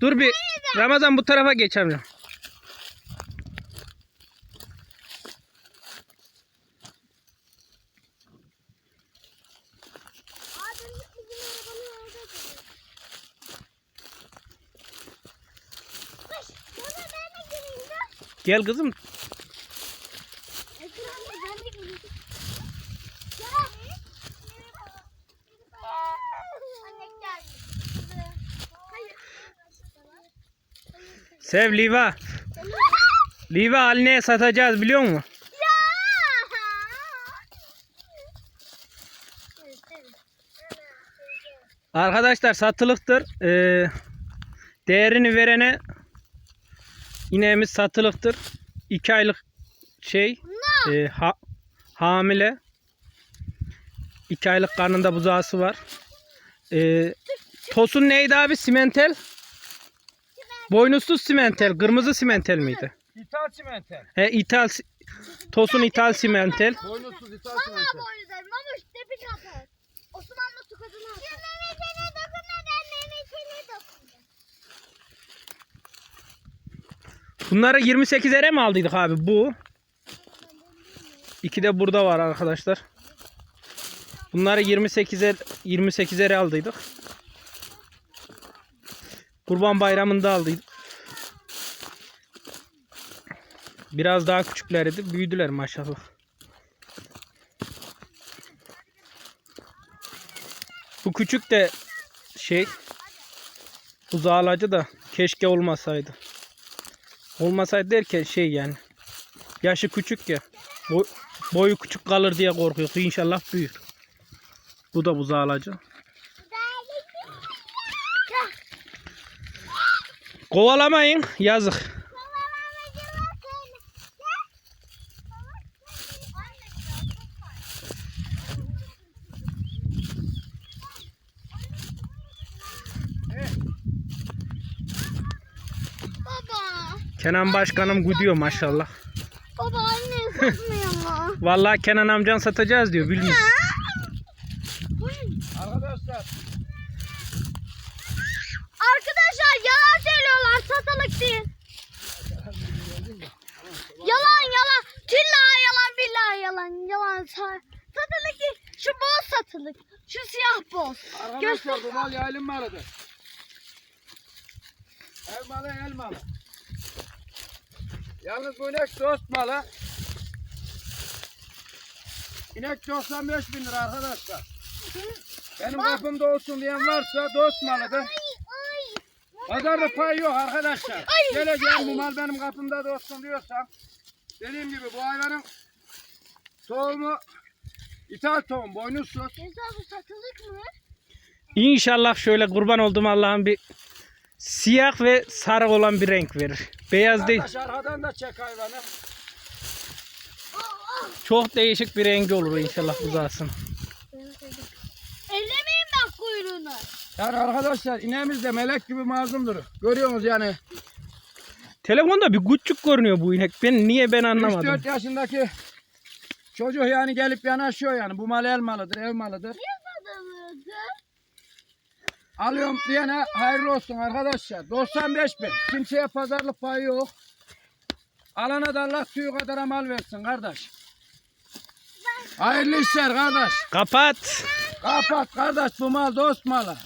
Dur bir. Ramazan bu tarafa geç amca. Ademlik bizim arabanın orada duruyor. Kış, baba ben de geleyim de. Gel kızım. Ekran ben de geleyim. Gel. Anne gel. Hayır. Sev Liva. Liva Aline'ye satacağız biliyor musun? Arkadaşlar satılıktır. Ee, değerini verene ineğimiz satılıktır. 2 aylık şey e, ha- hamile. 2 aylık karnında buzağısı var. Ee, tosun neydi abi? Simentel. Boynuzsuz simentel. Kırmızı simentel miydi? İthal simentel. He, ithal si- Tosun ithal simentel. Boynuzsuz ithal Vallahi simentel. boynuz ederim ama atar. Osmanlı tukadını atar. Memesine dokunma ben memesine dokunacağım. Bunları 28 ere mi aldıydık abi? Bu. İki de burada var arkadaşlar. Bunları 28'er 28'ere aldıydık. Kurban Bayramı'nda aldıydık. Biraz daha küçüklerdi. Büyüdüler maşallah. Bu küçük de şey uzağlacı da keşke olmasaydı. Olmasaydı derken şey yani. Yaşı küçük ya. Boy- boyu küçük kalır diye korkuyor. İnşallah büyür. Bu da buzağlacı. Kovalamayın. Yazık. Baba. Kenan Başkanım gidiyor maşallah. Baba anne satmıyor mu? Vallahi Kenan amcan satacağız diyor. Bilmiyorum. Arkadaşlar Arkadaşlar yalan söylüyorlar satılık değil. Yalan yalan. Tillahi yalan billahi yalan. Yalan sa- satılık değil. Şu boz satılık. Şu siyah boz. Arkadaşlar bu mal yaylım malıdır. Ev malı el malı. Yalnız bu inek dost malı. İnek 95 bin lira arkadaşlar. Benim kapımda olsun diyen varsa dost malıdır. Pazarda pay yok arkadaşlar. Geleceğim bu mal benim kapımda da olsun diyorsam. Dediğim gibi bu hayvanın tohumu ithal tohum boynuzsuz. Ceza bu satılık mı? İnşallah şöyle kurban olduğum Allah'ın bir siyah ve sarı olan bir renk verir. Beyaz değil. Arkadaş arkadan da çek hayvanı. Çok değişik bir rengi olur inşallah buzağısın. Yani arkadaşlar ineğimiz de melek gibi mazlumdur. Görüyorsunuz yani. Telefonda bir küçük görünüyor bu inek. Ben niye ben anlamadım. 3-4 yaşındaki çocuk yani gelip yanaşıyor yani. Bu mal el malıdır, ev malıdır. Alıyorum diyene hayırlı olsun arkadaşlar. 95 bin. Kimseye pazarlık payı yok. Alana da Allah suyu kadar mal versin kardeş. Hayırlı işler kardeş. Kapat. Kapat kardeş bu mal dost malı.